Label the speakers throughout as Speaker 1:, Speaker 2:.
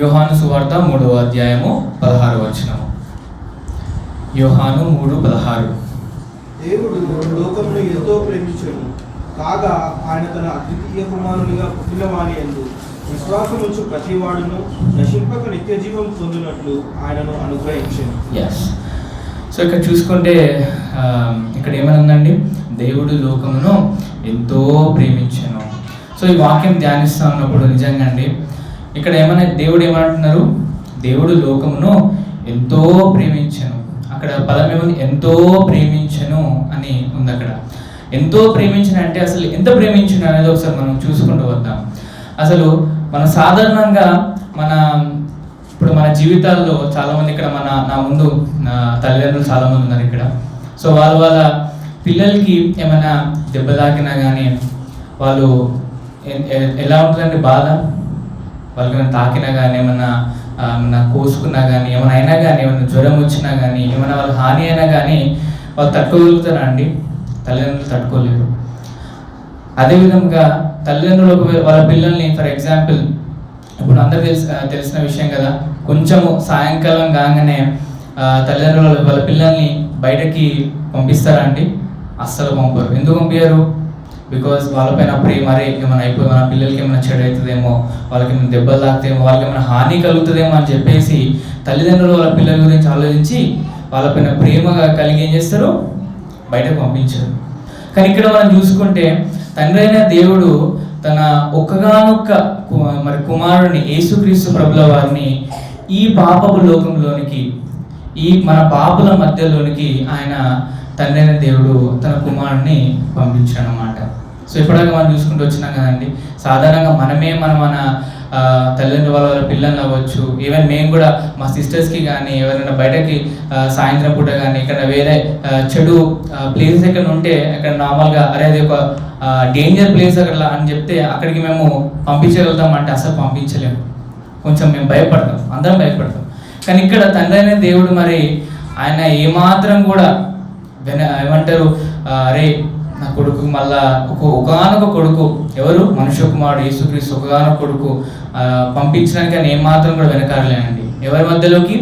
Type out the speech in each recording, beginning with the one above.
Speaker 1: యోహాను సువార్త మూడవ అధ్యాయము పదహారు వచనము. యోహాను మూడు పదహారు.
Speaker 2: దేవుడు లోకమును ఎంతో ప్రేమించను కాగా ఆయన తన అద్వితీయ కుమారునిగా పుట్టినవాని ఎందు విశ్వాసముంచు ప్రతివాడును నశింపక నిత్య జీవం పొందినట్లు ఆయనను అనుగ్రహించను
Speaker 1: ఎస్ సో ఇక్కడ చూసుకుంటే ఇక్కడ ఏమనుందండి? దేవుడు లోకమును ఎంతో ప్రేమించను. సో ఈ వాక్యం ధ్యానిస్తా ఉన్నప్పుడు నిజంగా అండి ఇక్కడ ఏమన్నా దేవుడు ఏమంటున్నారు? దేవుడు లోకమును ఎంతో ప్రేమించను. అక్కడ పదం ఏమని ఎంతో ప్రేమించను అని ఉంది అక్కడ. ఎంతో ప్రేమించను అంటే అసలు ఎంత ప్రేమించను అనేది ఒకసారి మనం చూసుకుంటూ వద్దాం. అసలు మన సాధారణంగా మన ఇప్పుడు మన జీవితాల్లో చాలామంది ఇక్కడ మన నా ముందు నా తల్లిదండ్రులు చాలామంది ఉన్నారు ఇక్కడ. సో వాళ్ళ వాళ్ళ పిల్లలకి ఏమైనా దెబ్బ తాకినా కానీ వాళ్ళు ఎలా ఉంటుందండి బాధ? వాళ్ళకి తాకినా కానీ ఏమన్నా ఏమన్నా కోసుకున్నా కానీ ఏమైనా అయినా కానీ ఏమైనా జ్వరం వచ్చినా కానీ ఏమైనా వాళ్ళు హాని అయినా కానీ వాళ్ళు తట్టుకోగలుగుతారా అండి తల్లిదండ్రులు తట్టుకోలేరు. అదేవిధంగా తల్లిదండ్రులు ఒకవేళ వాళ్ళ పిల్లల్ని ఫర్ ఎగ్జాంపుల్ ఇప్పుడు అందరూ తెలిసి తెలిసిన విషయం కదా కొంచెము సాయంకాలం కాగానే తల్లిదండ్రులు వాళ్ళ- వాళ్ళ పిల్లల్ని బయటకి పంపిస్తారా అండి? అస్సలు పంపరు. ఎందుకు పంపించారు బికాస్ వాళ్ళపైన ప్రేమ అరే ఏమైనా అయిపోయి మన పిల్లలకి ఏమైనా చెడు అవుతుందేమో వాళ్ళకి ఏమైనా దెబ్బలు తాకుతాయేమో వాళ్ళకి ఏమైనా హాని కలుగుతుందేమో అని చెప్పేసి తల్లిదండ్రులు వాళ్ళ పిల్లల గురించి ఆలోచించి వాళ్ళపైన ప్రేమగా కలిగి ఏం చేస్తారు బయటకు పంపించారు. కానీ ఇక్కడ మనం చూసుకుంటే తండ్రి అయిన దేవుడు తన ఒక్కగానొక్క కు- మరి కుమారుని యేసుక్రీస్తు ప్రభుల వారిని ఈ పాపపు లోకంలోనికి ఈ మన పాపుల మధ్యలోనికి ఆయన తండ్రి అయిన దేవుడు తన కుమారుని పంపించాడు అన్నమాట సో ఇప్పటిదాకా మనం చూసుకుంటూ వచ్చినాం కదండి సాధారణంగా మనమే మన మన తల్లిదండ్రుల వాళ్ళ పిల్లల్ని అవ్వచ్చు. ఈవెన్ మేము కూడా మా సిస్టర్స్కి కానీ ఎవరైనా బయటకి సాయంత్రం పూట కానీ ఇక్కడ వేరే చెడు ప్లేసెస్ ఎక్కడ ఉంటే అక్కడ నార్మల్గా అరే అది ఒక డేంజర్ ప్లేస్ అక్కడ అని చెప్తే అక్కడికి మేము పంపించగలుగుతాం అంటే అసలు పంపించలేము. కొంచెం మేము భయపడతాం. అందరం భయపడతాం. కానీ ఇక్కడ తండ్రి అనే దేవుడు మరి ఆయన ఏమాత్రం కూడా వెన ఏమంటారు? అరే నా కొడుకు మళ్ళా ఒక ఒకగానొక కొడుకు. ఎవరు? మనుష్య కుమారుడు యేసుక్రీస్తు. ఒకగానొక కొడుకు. పంపించడానికి ఆయన ఏమాత్రం కూడా వెనకాడలేనండి. ఎవరి మధ్యలోకి?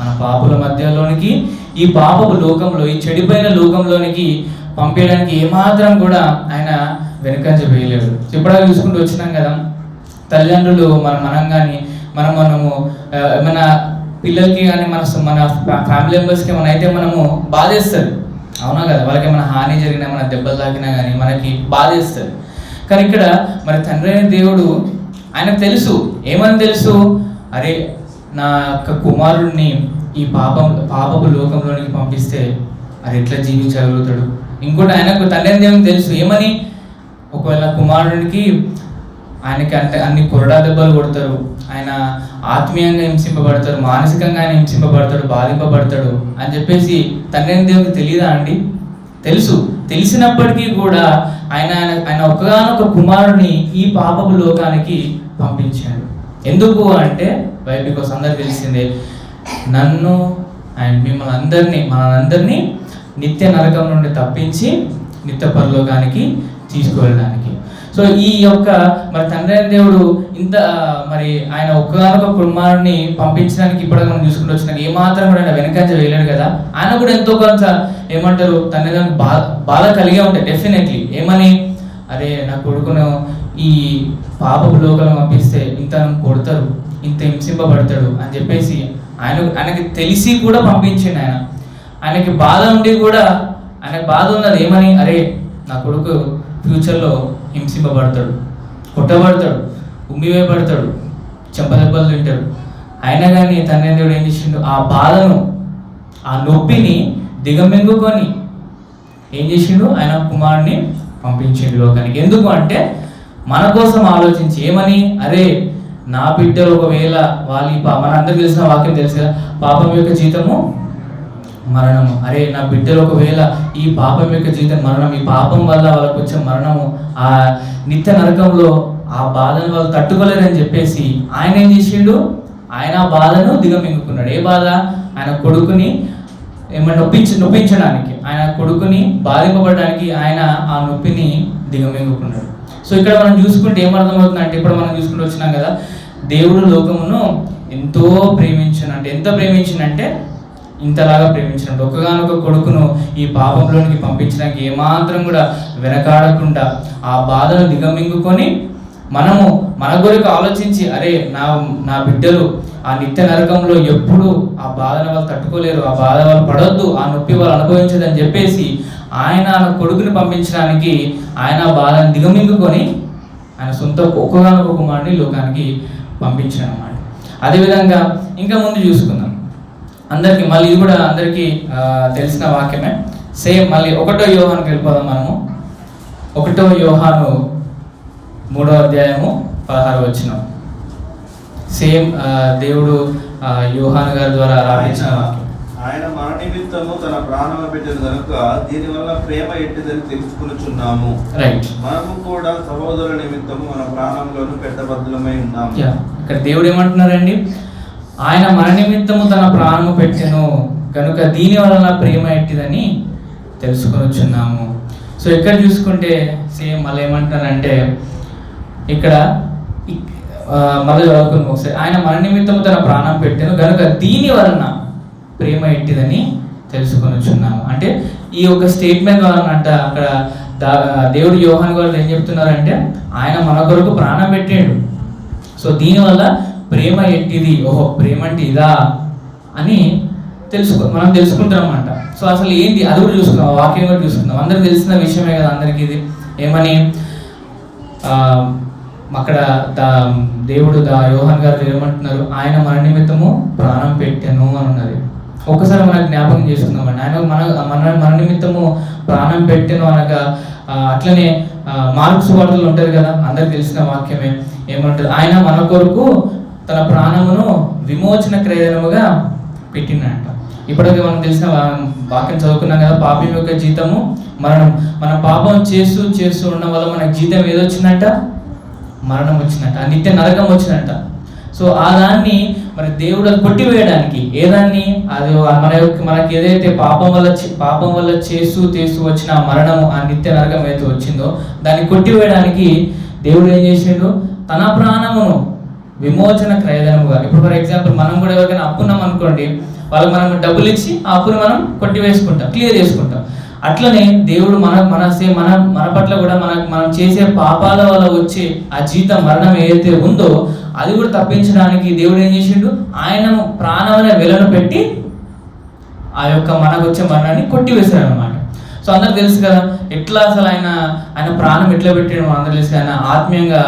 Speaker 1: మన పాపుల మధ్యలోనికి. ఈ పాపపు లోకంలో ఈ చెడిపోయిన లోకంలోనికి పంపించడానికి ఏమాత్రం కూడా ఆయన వెనకంజ వేయలేడు. ఇప్పటిదాకా చూసుకుంటూ వచ్చినాం కదా. తల్లిదండ్రులు మన మనం కానీ మనం మనము మన ఏమైనా పిల్లలకి కానీ మన మన ఫ్యామిలీ మెంబర్స్కి ఏమైనా అయితే మనము బాధేస్తుంది. అవునా కదా? వాళ్ళకి ఏమైనా హాని జరిగినా మన దెబ్బలు తాకినా కానీ మనకి బాధేస్తుంది కానీ ఇక్కడ మరి తండ్రి అయిన దేవుడు ఆయనకు తెలుసు. ఏమని తెలుసు? అరే నా యొక్క కుమారుడిని ఈ పాపం పాపపు లోకంలోనికి పంపిస్తే అది ఎట్లా జీవించగలుగుతాడు? ఇంకోటి ఆయనకు తండ్రి అయిన దేవునికి తెలుసు. ఏమని? ఒకవేళ కుమారుడికి ఆయనకి అంటే అన్ని కొరడా దెబ్బలు కొడతారు. ఆయన ఆత్మీయంగా హింసింపబడతారు మానసికంగా ఆయన హింసింపబడతాడు బాధింపబడతాడు అని చెప్పేసి తండ్రిని దేవుడికి తెలియదా అండి? తెలుసు. తెలిసినప్పటికీ కూడా ఆయన ఆయన ఆయన కుమారుని ఈ పాపపు లోకానికి పంపించాడు. ఎందుకు అంటే వై బికాస్ అందరికి తెలిసిందే నన్ను అండ్ మిమ్మల్ని అందరినీ మనందరినీ నిత్య నరకం నుండి తప్పించి నిత్య పరలోకానికి తీసుకువెళ్ళడానికి. సో ఈ యొక్క మరి తండ్రి అయిన దేవుడు ఇంత మరి ఆయన ఒక్కగానొక కుమారుని పంపించడానికి ఇప్పుడు మనం చూసుకుంటూ వచ్చినాక ఏమాత్రం కూడా ఆయన వెనకంజ వేయలేడు కదా. ఆయన కూడా ఎంతో కొంత ఏమంటారు తల్లిదండ్రులకు బాధ బాధ కలిగే ఉంటాయి డెఫినెట్లీ ఏమని? అరే నా కొడుకును ఈ పాపపు లోకలు పంపిస్తే ఇంత కొడతారు ఇంత హింసింపబడతాడు అని చెప్పేసి ఆయన ఆయనకి తెలిసి కూడా పంపించిండు ఆయన. ఆయనకి బాధ ఉండి కూడా ఆయనకు బాధ ఉన్నది ఏమని? అరే నా కొడుకు ఫ్యూచర్లో హింసింపబడతాడు కొట్టబడతాడు ఉమ్మివేయబడతాడు చెంపదెబ్బలు తింటాడు. అయినా కానీ తండ్రి దేవుడు ఏం చేసిండు? ఆ బాధను ఆ నొప్పిని దిగమింగుకొని ఏం చేసిండు? ఆయన కుమారుడిని పంపించిండు లోకానికి. ఎందుకు అంటే మన కోసం ఆలోచించి ఏమని? అరే నా బిడ్డలు ఒకవేళ వాళ్ళ మనందరికీ తెలిసిన వాక్యం తెలుసు కదా పాపం యొక్క జీతము మరణము. అరే నా బిడ్డలు ఒకవేళ ఈ పాపం యొక్క జీవితం మరణం ఈ పాపం వల్ల వాళ్ళకు వచ్చే మరణము ఆ నిత్య నరకంలో ఆ బాధను వాళ్ళు తట్టుకోలేరని చెప్పేసి ఆయన ఏం చేసిండు? ఆయన ఆ బాధను దిగమింగుకున్నాడు. ఏ బాధ? ఆయన కొడుకుని ఏమైనా నొప్పించి నొప్పించడానికి ఆయన కొడుకుని బాధింపబడడానికి ఆయన ఆ నొప్పిని దిగమింగుకున్నాడు. సో ఇక్కడ మనం చూసుకుంటే ఏమర్థమవుతుంది అంటే ఇప్పుడు మనం చూసుకుంటూ వచ్చినాం కదా దేవుడు లోకమును ఎంతో ప్రేమించను అంటే ఎంత ప్రేమించినంటే ఇంతలాగా ప్రేమించినాడు ఒకగానొక కొడుకును ఈ పాపంలోనికి పంపించడానికి ఏమాత్రం కూడా వెనకాడకుండా ఆ బాధను దిగమింగుకొని మనము మన కొరకు ఆలోచించి అరే నా నా బిడ్డలు ఆ నిత్య నరకంలో ఎప్పుడు ఆ బాధను వాళ్ళు తట్టుకోలేరు ఆ బాధ వాళ్ళు పడొద్దు ఆ నొప్పి వాళ్ళు అనుభవించదని చెప్పేసి ఆయన ఆ కొడుకుని పంపించడానికి ఆయన ఆ బాధను దిగమింగుకొని ఆయన సొంత ఒక్కగానొక కుమారుని లోకానికి పంపించాడు అన్నమాట అదేవిధంగా ఇంకా ముందు చూసుకుందాం. అందరికీ మళ్ళీ ఇది కూడా అందరికీ తెలిసిన వాక్యమే. సేమ్ మళ్ళీ ఒకటో యోహానికి వెళ్ళిపోదాం మనము. ఒకటో యోహాను మూడో అధ్యాయము పదహారు వచ్చిన. సేమ్ దేవుడు యోహాను గారి ద్వారా రాపించిన
Speaker 3: ఆయన
Speaker 1: వాక్యం.
Speaker 3: ఆయన మన నిమిత్తము తన ప్రాణం పెట్టిన కనుక దీనివల్ల ప్రేమ ఎట్టిదని తెలుసుకునుచున్నాము.
Speaker 1: రైట్
Speaker 3: మనము కూడా సహోదరుల నిమిత్తము మన ప్రాణంలోను పెట్టబద్ధులమై ఉన్నాము.
Speaker 1: యా ఇక్కడ దేవుడు ఏమంటున్నారండి? ఆయన మన నిమిత్తము తన ప్రాణము పెట్టెను. కనుక దీని వలన ప్రేమ ఎట్టిదని తెలుసుకొనిచున్నాము. సో ఇక్కడ చూసుకుంటే సేమ్ మళ్ళీ ఏమంటానంటే ఇక్కడ మళ్ళీ చదువుకుని ఒకసారి. ఆయన మన నిమిత్తము తన ప్రాణం పెట్టాను. కనుక దీని వలన ప్రేమ ఎట్టిదని తెలుసుకొనిచున్నాము. అంటే ఈ యొక్క స్టేట్మెంట్ వలన అంట అక్కడ దేవుడు యోహాన్ గారు ఏం చెప్తున్నారంటే ఆయన మన కొరకు ప్రాణం పెట్టాడు. సో దీనివల్ల ప్రేమ ఎట్టిది ఓహో ప్రేమ అంటే ఇదా? అని తెలుసుకో మనం తెలుసుకుంటాం అన్నమాట సో అసలు ఏంటి? అది కూడా చూసుకుందాం వాక్యం కూడా చూసుకుందాం. అందరికి తెలిసిన విషయమే కదా అందరికి ఇది. ఏమని? అక్కడ దా దేవుడు దా యోహన్ గారు ఏమంటున్నారు? ఆయన మన నిమిత్తము ప్రాణం పెట్టాను అని ఉన్నది. ఒకసారి మనకు జ్ఞాపకం చేసుకుందామండి. ఆయన మన మన మన నిమిత్తము ప్రాణం పెట్టాను అనగా అట్లనే మార్క్స్ వార్తలు ఉంటారు కదా అందరికి తెలిసిన వాక్యమే. ఏమంటారు? ఆయన మన కొరకు తన ప్రాణమును విమోచన క్రయదనముగా పెట్టిండంట ఇప్పటికే మనం తెలిసిన వాక్యం చదువుకున్నాం కదా పాపం యొక్క జీతము మరణం. మన పాపం చేస్తూ చేస్తూ ఉండడం వల్ల మనకు జీతం ఏదొచ్చిందంట మరణం వచ్చినట్ట. ఆ నిత్య నరకం వచ్చినట్ట. సో ఆ దాన్ని మరి దేవుడు అది కొట్టివేయడానికి ఏదాన్ని అది మన యొక్క మనకి ఏదైతే పాపం వల్ల పాపం వల్ల చేస్తూ చేస్తూ వచ్చిన ఆ మరణము ఆ నిత్య నరకం ఏదైతే వచ్చిందో దాన్ని కొట్టివేయడానికి దేవుడు ఏం చేసిండు? తన ప్రాణమును విమోచన క్రయధనముగా ఇప్పుడు ఫర్ ఎగ్జాంపుల్ మనం కూడా ఎవరికైనా అప్పున్నాం అనుకోండి వాళ్ళకి మనం డబ్బులు ఇచ్చి ఆ అప్పును మనం కొట్టివేసుకుంటాం క్లియర్ చేసుకుంటాం. అట్లనే దేవుడు మన మన సే- మన మన పట్ల కూడా మన మనం చేసే పాపాల వల్ల వచ్చే ఆ జీతం మరణం ఏదైతే ఉందో అది కూడా తప్పించడానికి దేవుడు ఏం చేసిండు? ఆయన ప్రాణమైన వెలను పెట్టి ఆ యొక్క మనకు వచ్చే మరణాన్ని కొట్టివేశాడు అనమాట సో అందరికి తెలుసు కదా ఎట్లా అసలు ఆయన ఆయన ప్రాణం ఎట్లా పెట్టాడు మన తెలుసు ఆయన ఆత్మీయంగా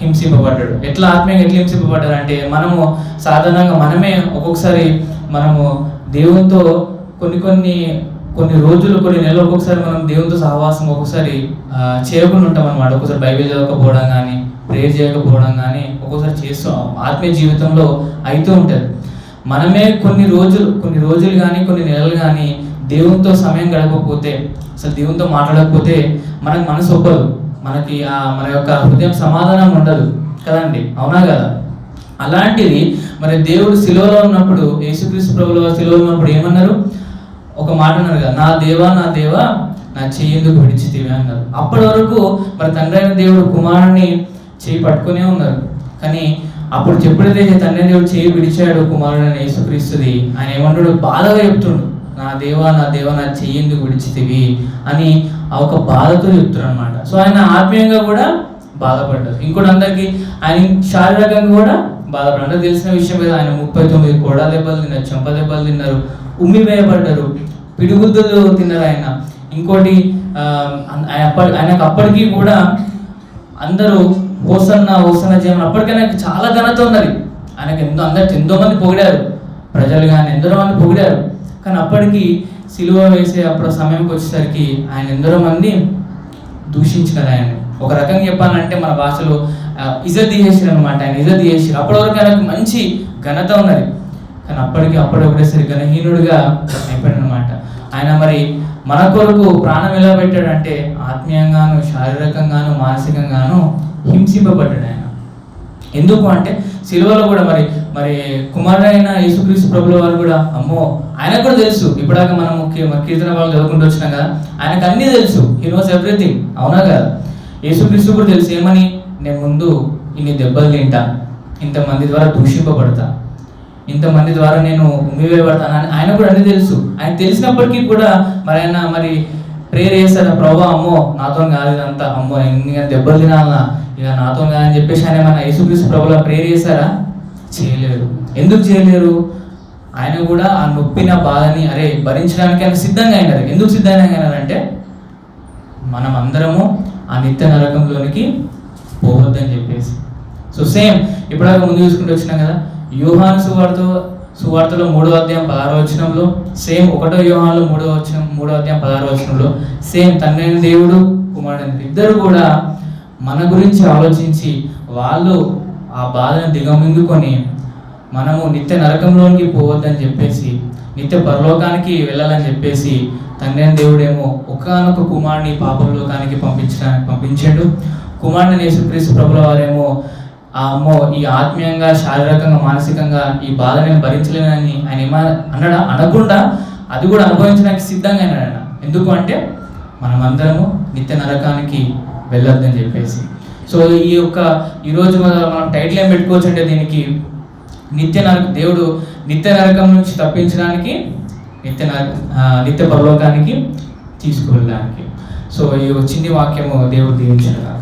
Speaker 1: హింసింపబడ్డాడు. ఎట్లా ఆత్మీయంగా ఎట్లా హింసింపబడ్డాడు అంటే మనము సాధారణంగా మనమే ఒక్కొక్కసారి మనము దేవునితో కొన్ని కొన్ని కొన్ని రోజులు కొన్ని నెలలు ఒక్కొక్కసారి మనం దేవునితో సహవాసం ఒక్కొక్కసారి చేయకుండా ఉంటాం అనమాట ఒక్కొక్కసారి బైబిల్ చదవకపోవడం కానీ ప్రేర్ చేయకపోవడం కానీ ఒక్కొక్కసారి చేస్తాం ఆత్మీయ జీవితంలో అవుతూ ఉంటుంది. మనమే కొన్ని రోజులు కొన్ని రోజులు కానీ కొన్ని నెలలు కానీ దేవునితో సమయం గడపకపోతే అసలు దేవునితో మాట్లాడకపోతే మనకు మనసు ఒప్పదు. మనకి ఆ మన యొక్క హృదయం సమాధానం ఉండదు కదండి? అవునా కదా? అలాంటిది మరి దేవుడు శిలువలో ఉన్నప్పుడు యేసుక్రీస్తు ప్రభుల శిలువలో ఉన్నప్పుడు ఏమన్నారు? ఒక మాట అన్నారు కదా నా దేవా నా దేవా నా చెయ్యేందుకు విడిచితివి? అన్నారు. అప్పటి వరకు మరి తండ్రి అయిన దేవుడు కుమారుని చేయి పట్టుకునే ఉన్నారు. కానీ అప్పుడు చెప్పుడైతే తండ్రి దేవుడు చేయి విడిచాడు కుమారుడు అని యేసుక్రీస్తుది. ఆయన ఏమంటాడు? బాధగా చెప్తుండు. నా దేవా నా దేవా నా చెయ్యేందుకు విడిచితివి? అని ఆ ఒక బాధతో చెప్తున్నారు అనమాట సో ఆయన ఆత్మీయంగా కూడా బాధపడ్డారు. ఇంకోటి అందరికి ఆయన శారీరకంగా కూడా బాధపడ్డారు. తెలిసిన విషయం కదా ఆయన ముప్పై తొమ్మిది కోడా దెబ్బలు తిన్నారు చెంప దెబ్బలు తిన్నారు ఉమ్మి వేయబడ్డారు పిడిగుద్దులు తిన్నారు ఆయన. ఇంకోటి ఆయన ఆయనకు అప్పటికి కూడా అందరూ హోసన్న హోసన్న చేయమని అప్పటికైనా ఆయనకి చాలా ఘనత ఉన్నది. ఆయనకి ఎంతో అందరు ఎంతో మంది పొగిడారు. ప్రజలు కానీ ఎందరో మంది పొగిడారు. కానీ అప్పటికి సిలువ వేసే అప్పుడు సమయంకి వచ్చేసరికి ఆయన ఎందరో మంది దూషించినారు ఆయన ఒక రకంగా చెప్పాలంటే మన భాషలో ఆ, ఇజ్జత్ తీసేసారు అనమాట ఆయన ఇజ్జత్ తీసేసారు అప్పటి వరకు ఆయనకు మంచి ఘనత ఉన్నది. కానీ అప్పటికి అప్పుడు ఒకటేసరి ఘనహీనుడిగా అయిపోయాడు అనమాట ఆయన మరి మన కొరకు ప్రాణం ఎలా పెట్టాడంటే ఆత్మీయంగాను శారీరకంగాను మానసికంగాను హింసింపబడ్డాడు ఆయన. ఎందుకు అంటే సిల్వలో కూడా మరి మరి కుమారుడైన యేసుక్రీస్తు ప్రభుల వారు కూడా అమ్మో ఆయనకు కూడా తెలుసు. ఇప్పటిదాకా మనం కీర్తన వాళ్ళు చదువుకుంటూ వచ్చినాం కదా ఆయనకు అన్నీ తెలుసు. హీ నోస్ ఎవ్రీథింగ్ అవునా కదా? యేసుక్రీస్తు కూడా తెలుసు. ఏమని? నేను ముందు ఇన్ని దెబ్బలు తింటా. ఇంతమంది ద్వారా దూషింపబడతా. ఇంతమంది ద్వారా నేను ఉమ్మివేయబడతాను. అని ఆయన కూడా అన్ని తెలుసు. ఆయన తెలిసినప్పటికీ కూడా మరి ఆయన మరి ప్రేయర్ చేస్తాడు ప్రభా అమ్మో నాతో కాదు ఇదంతా అమ్మో ఇంకా దెబ్బలు తినాలన్నా ఇక నాతో కాదని చెప్పేసి ఆయన మన యేసుక్రీస్తు ప్రభులా ప్రేయర్ చేశారా చేయలేరు. ఎందుకు చేయలేరు? ఆయన కూడా ఆ నొప్పిన బాధని అరే భరించడానికి ఆయన సిద్ధంగా అయినారు. ఎందుకు సిద్ధంగా అయినారంటే మనం అందరము ఆ నిత్య నరకంలోనికి పోవద్దని చెప్పేసి. సో సేమ్ ఇప్పటిదాకా ముందు చూసుకుంటూ వచ్చినాం కదా యూహాను వాడితో సువార్తలో మూడో అధ్యాయం పదహారో వచనంలో సేమ్ ఒకటో యూహాన్లో మూడో వచనం మూడో అధ్యాయం పదహారో వచనంలో సేమ్ తండ్రి దేవుడు కుమారుడు ఇద్దరు కూడా మన గురించి ఆలోచించి వాళ్ళు ఆ బాధను దిగమింగుకొని మనము నిత్య నరకంలోనికి పోవద్దని చెప్పేసి నిత్య పరలోకానికి వెళ్ళాలని చెప్పేసి తండ్రి దేవుడేమో ఒకనొక కుమారుని పాపలోకానికి పంపించడానికి పంపించాడు. కుమారుని యేసుక్రీస్తు ప్రభుల వారేమో ఆ అమ్మో ఈ ఆత్మీయంగా శారీరకంగా మానసికంగా ఈ బాధ నేను భరించలేనని ఆయన ఏమ అన్నాడా? అనకుండా అది కూడా అనుభవించడానికి సిద్ధంగా అయినాడు ఎందుకు అంటే మనమందరము నిత్య నరకానికి వెళ్ళొద్దని చెప్పేసి. సో ఈ యొక్క ఈరోజు మనం టైటిల్ ఏం పెట్టుకోవచ్చు అంటే దీనికి నిత్య నరక దేవుడు నిత్య నరకం నుంచి తప్పించడానికి నిత్య నరక నిత్య పరలోకానికి తీసుకువెళ్ళడానికి. సో ఈ చిన్ని వాక్యము దేవుడు దీవించారు